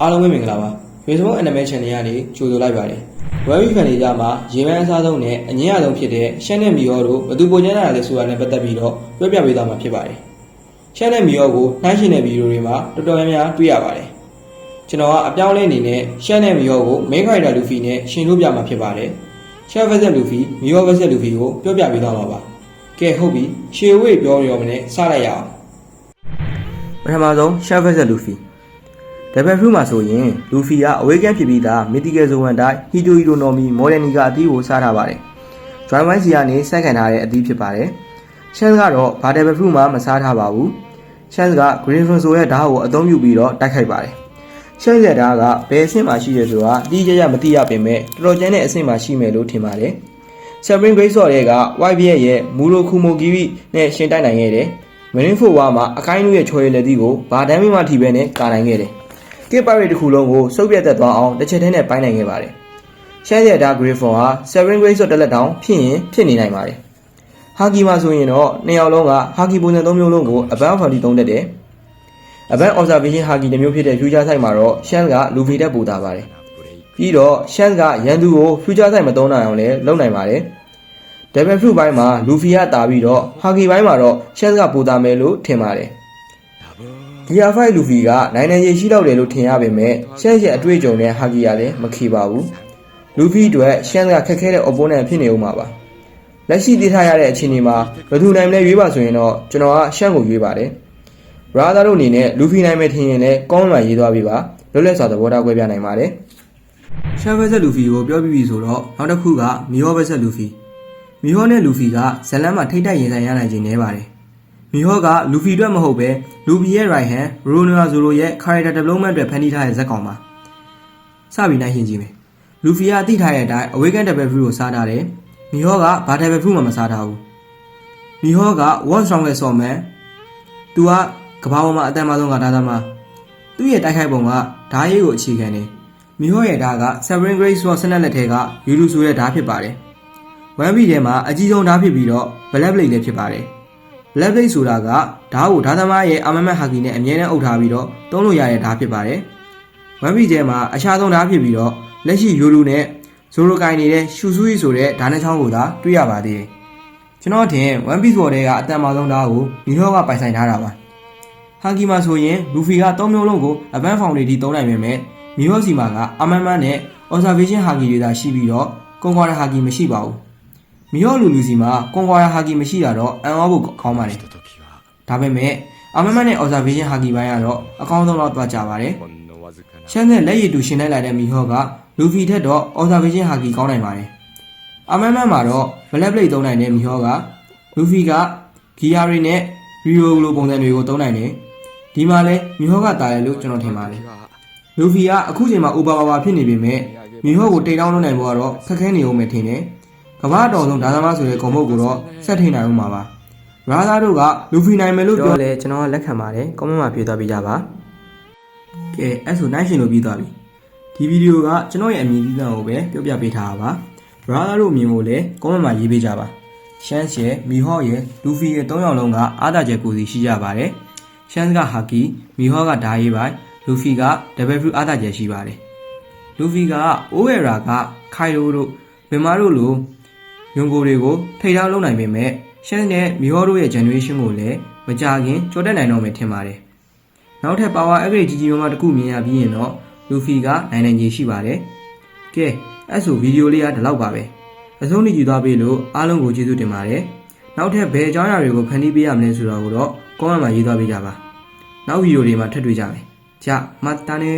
အားလုံးပဲမင်္ဂလာပါ Facebook Anime Channel ကနေကြိုဆိုလိုက်ပါတယ် Web Fan တွေကြမှာရေမန်းအစားဆုံးနဲ့အငင်းအဆုံးဖြစ်တဲ့ရှမ်းနဲ့မီယောတို့ဘသူပုံချမ်းလာလဲဆိုတာနဲ့ပတ်သက်ပြီးတော့ပြောပြပေးသွားမှာဖြစ်ပါတယ်ရှမ်းနဲ့မီယောကိုနှိုင်းရှင်တဲ့ဗီဒီယိုတွေမှာတော်တော်များများတွေ့ရပါတယ်ကျွန်တော်ကအပြောင်းအလဲအနေနဲ့ရှမ်းနဲ့မီယောကို Main Character Luffy နဲ့ရှင်လို့ပြမှာဖြစ်ပါတယ်ရှမ်း vs Luffy မီယော vs Luffy ကိုပြောပြပေးသွားမှာပါကဲဟုတ်ပြီရှေဝေးပြောရောမနဲ့စလိုက်ရအောင်ပထမဆုံးရှမ်း vs Luffy ဒဘယ်ဖရူမှာဆိုရင်လူဖီကအဝေးကန်ဖြစ်ပြီးသားမီတီကယ်ဇိုဝန်တိုင်းဟီတိုဟီတိုနော်မီမော်ဒယ်နီကအသီးကိုစားထားပါတယ်။ Dry Wine စီကနေဆက်ခံထားတဲ့အသီးဖြစ်ပါတယ်။ Chance ကတော့ဘာဒဘယ်ဖရူမှာမစားထားပါဘူး။ Chance က Griffin ဆိုရဲ့ဓာတ်ကိုအသုံးပြုပြီးတော့တိုက်ခိုက်ပါတယ်။ Chance ရဲ့ဓာတ်ကဘယ်အဆင့်မှာရှိတယ်ဆိုတာအတိအကျမသိရပေမဲ့တော်တော်ကျန်တဲ့အဆင့်မှာရှိမယ်လို့ထင်ပါတယ်။ Supreme Great Sword ရဲ့က White Bear ရဲ့မူရိုခုမိုဂီရီနဲ့ရှင်တိုက်နိုင်ခဲ့တယ်။ Marine Four ဝါမှာအကိုင်းလူရဲ့ချော်ရည်လက်သီးကိုဘာဒမ်းမီမှထိပဲနဲ့ကာနိုင်ခဲ့တယ်။ ကစ်ပါရီတစ်ခုလုံးကိုစုပ်ပြတ်သက်သွားအောင်တစ်ချက်တည်းနဲ့ပိုင်းနိုင်ခဲ့ပါတယ်။ရှမ်းရတာဂရီဖွန်ဟာ7 grade ဆိုတဲ့လက်တောင်ဖြစ်ရင်ဖြစ်နေနိုင်ပါတယ်။ဟာကီမှာဆိုရင်တော့နှစ်ယောက်လုံးကဟာကီပုံစံ၃မျိုးလုံးကိုအပန်းဖော်တီသုံးတတ်တယ်။အပန်း observation ဟာကီတစ်မျိုးဖြစ်တဲ့ future site မှာတော့ရှမ်းကလူဖီတက်ပူတာပါတယ်။ပြီးတော့ရှမ်းကရန်သူကို future site မသုံးနိုင်အောင်လည်းလုပ်နိုင်ပါတယ်။ double fruit ဘိုင်းမှာလူဖီကတာပြီးတော့ဟာကီဘိုင်းမှာတော့ရှမ်းကပူတာမယ်လို့ထင်ပါတယ်။ DR5 လူဖီကနိုင်နိုင်ရရှိတော့တယ်လို့ထင်ရပေမဲ့ရှမ်းရဲ့အတွေ့အကြုံနဲ့ဟာကီယာလည်းမခေပါဘူးလူဖီအတွက်ရှမ်းကခက်ခဲတဲ့ opponent ဖြစ်နေဦးမှာပါလက်ရှိသိထားရတဲ့အခြေအနေမှာဘယ်သူနိုင်မလဲရွေးပါဆိုရင်တော့ကျွန်တော်ကရှမ်းကိုရွေးပါတယ်ရာသာတို့အနေနဲ့လူဖီနိုင်မယ်ထင်ရင်လည်းကောင်းမှရေးသွားပြီပါလွတ်လပ်စွာသဘောထားကွဲပြားနိုင်ပါတယ်ရှမ်းဘက်ဆက်လူဖီကိုပြောပြပြီဆိုတော့နောက်တစ်ခုကမီဟောဘက်ဆက်လူဖီမီဟောနဲ့လူဖီကဇလန်မှာထိတ်တိုက်ရင်ဆိုင်ရနိုင်ခြင်းနေပါတယ် မီဟောကလူဖီအတွက်မဟုတ်ပဲလူဖီရဲ့ right hand ရိုနိုယာဇိုလိုရဲ့ character development အတွက်ဖန်တီးထားတဲ့ဇက်ကောင်ပါစပြီးနိုင်ရှင်ကြည့်မယ်လူဖီကအသိထားတဲ့အတိုင်း awaken double fruit ကိုစားထားတယ်မီဟောကဘာ double fruit မှမစားထားဘူးမီဟောက one strongest swordman သူကကဘာပေါ်မှာအတန်မဆုံးကဒါသမားသူ့ရဲ့တိုက်ခိုက်ပုံကဓားရည်ကိုအခြေခံတယ်မီဟောရဲ့ဓားက seven grade sword စနက်လက်ထဲကယူလူဆိုရဲ့ဓားဖြစ်ပါတယ် 1B ထဲမှာအကြီးဆုံးဓာတ်ဖြစ်ပြီးတော့ Black Blade လည်းဖြစ်ပါတယ်။ Black Blade ဆိုတာကဓာတ်ကိုဓာတ်သမားရဲ့အာမမတ်ဟာကီနဲ့အမြဲတမ်းအုပ်ထားပြီးတော့သုံးလို့ရတဲ့ဓာတ်ဖြစ်ပါတယ်။ 1B ထဲမှာအရှားဆုံးဓာတ်ဖြစ်ပြီးတော့လက်ရှိယူလူနဲ့ဇိုရိုကိုင်နေတဲ့ရှူဆူရီဆိုတဲ့ဓာတ်နှချောင်းကိုသာတွေ့ရပါသေးတယ်။ကျွန်တော်ထင် 1B ဆိုတဲ့အတန်မာဆုံးဓာတ်ကိုမီဟောကပိုင်ဆိုင်ထားတာပါ။ဟာကီမှာဆိုရင်လူဖီက၃မျိုးလုံးကိုအပန်းဖောင်တွေထိသုံးနိုင်ပေမဲ့မီဟောစီမာကအမမတ်နဲ့ observation ဟာကီတွေသာရှိပြီးတော့ကွန်ကွာဟာကီမရှိပါဘူး။ မီယောလူလူစီမှာကွန်ကွာယာဟာကီမရှိတာတော့အံ့ဩဖို့ကောင်းပါတယ်။ဒါပေမဲ့အမမတ်နဲ့ observation ဟာကီပိုင်းကတော့အကောင်းဆုံးတော့သွားကြပါတယ်။ရှမ်းနဲ့လက်ရည်တူရှင်လိုက်လာတဲ့မီဟော့ကလူဖီထက်တော့ observation ဟာကီကောင်းနိုင်ပါတယ်။အမမတ်မှာတော့ black blade သုံးနိုင်တဲ့မီဟော့ကလူဖီကဂီယာရီနဲ့ရီယိုလိုပုံစံတွေကိုသုံးနိုင်တယ်။ဒီမှာလဲမီဟော့ကတာတယ်လို့ကျွန်တော်ထင်ပါတယ်။လူဖီကအခုချိန်မှာ over power ဖြစ်နေပေမဲ့မီဟော့ကိုတိတ်တောင်းလုပ်နိုင်ဖို့ကတော့ခက်ခဲနေဦးမယ်ထင်တယ်။ ကမ္ဘာအတော်ဆုံးဒါသမားဆိုတဲ့ဂုံမုတ်ကိုတော့ဆက်ထိန်နိုင်ဦးမှာပါ။ရာသာတို့ကလူဖီနိုင်မယ်လို့ပြောလဲကျွန်တော်ကလက်ခံပါတယ်။ကွန်မန့်မှာပြေသွားပြီးကြပါ။ကဲအဲ့ဆိုနိုင်ရှင်လို့ပြီးသွားပြီ။ဒီဗီဒီယိုကကျွန်တော်ရဲ့အမြင်သီးသန့်ကိုပဲပြောပြပေးထားတာပါ။ရာသာတို့အမြင်ကိုလည်းကွန်မန့်မှာရေးပေးကြပါ။ရှမ်းရှယ်မီဟော့ရဲ့လူဖီရဲ့၃ယောက်လုံးကအားသာချက်ကိုစီရှိကြပါတယ်။ရှမ်းကဟာကီမီဟော့ကဓာရေးပိုင်းလူဖီကဒဘယ်ဖရူအားသာချက်ရှိပါတယ်။လူဖီကအိုးဝဲရာကခိုင်ရိုတို့ဘင်မာတို့လို ယွန်ကိုတွေကိုထိထားလုံးနိုင်ပေမဲ့ရှမ်းနဲ့မီဟောတို့ရဲ့ generation ကိုလည်းမကြခင်ကြော်တက်နိုင်တော့မယ်ထင်ပါတယ်။နောက်ထပ် power upgrade ကြီးကြီးမားမားတစ်ခုမြင်ရပြီးရင်တော့လူဖီကနိုင်နိုင်ကြီးရှိပါတယ်။ကဲအဲ့ဆိုဗီဒီယိုလေးကဒီလောက်ပါပဲ။အဆုံးထိကြည့်သွားပြီလို့အားလုံးကိုကျေးဇူးတင်ပါတယ်။နောက်ထပ်ဘယ်အကြောင်းအရာတွေကိုဖန်တီးပေးရမလဲဆိုတာကိုတော့ comment မှာရေးသွားပေးကြပါ။နောက်ဗီဒီယိုတွေမှာထပ်တွေ့ကြမယ်။ကြမတ်တာနေ